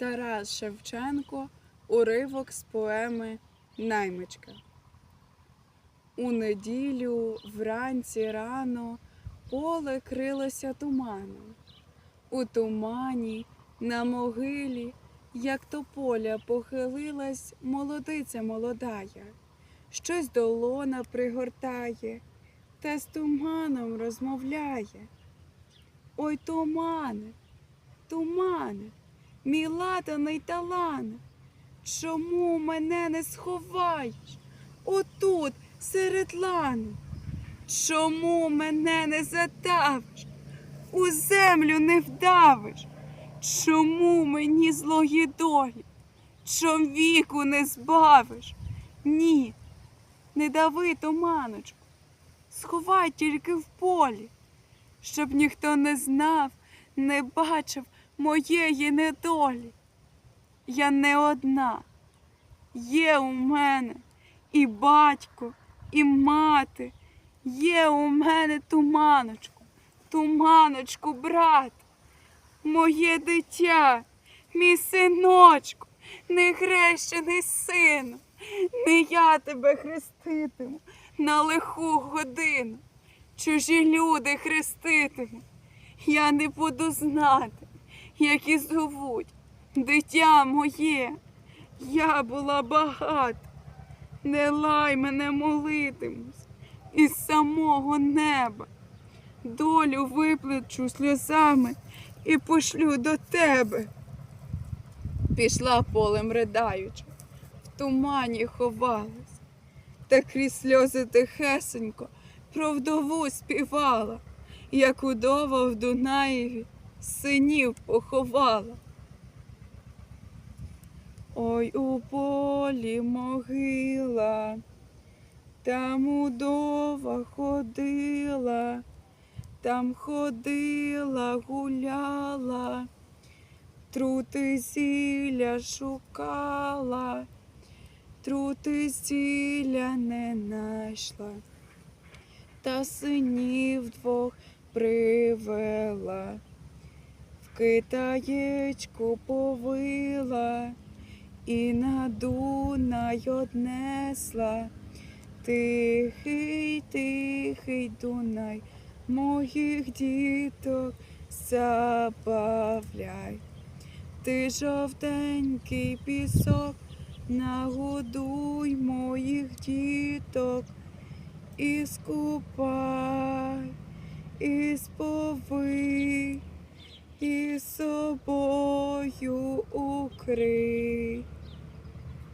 Тарас Шевченко уривок з поеми Наймичка. У неділю вранці рано поле крилося туманом. У тумані на могилі, як тополя похилилась молодиця молодая, щось долона пригортає та з туманом розмовляє. Ой, тумане, тумане, мій ладаний талане, чому мене не сховаєш отут серед лану? Чому мене не задавиш, у землю не вдавиш? Чому мені злої долі, чом віку не збавиш? Ні, не дави туманочку, сховай тільки в полі, щоб ніхто не знав, не бачив моєї недолі. Я не одна, є у мене і батько, і мати, є у мене туманочку, туманочку, брат, моє дитя, мій синочку, нехрещений сину, не я тебе хреститиму на лиху годину. Чужі люди хреститимуть. Я не буду знати, як і зовуть дитя моє. Я була багата, не лай мене молитимусь із самого неба. Долю виплечу сльозами і пошлю до тебе. Пішла полем ридаючи, в тумані ховалась, та крізь сльози тихесенько про вдову співала, як удова в Дунаєві синів поховала. Ой у полі могила, там удова ходила, там ходила, гуляла, трути зілля шукала, трути зілля не найшла, та синів двох привела, китаєчку повила і на Дунай однесла. Тихий, тихий Дунай, моїх діток забавляй. Ти жовтенький пісок, нагодуй моїх діток і скупай, і сповий, і собою укрий.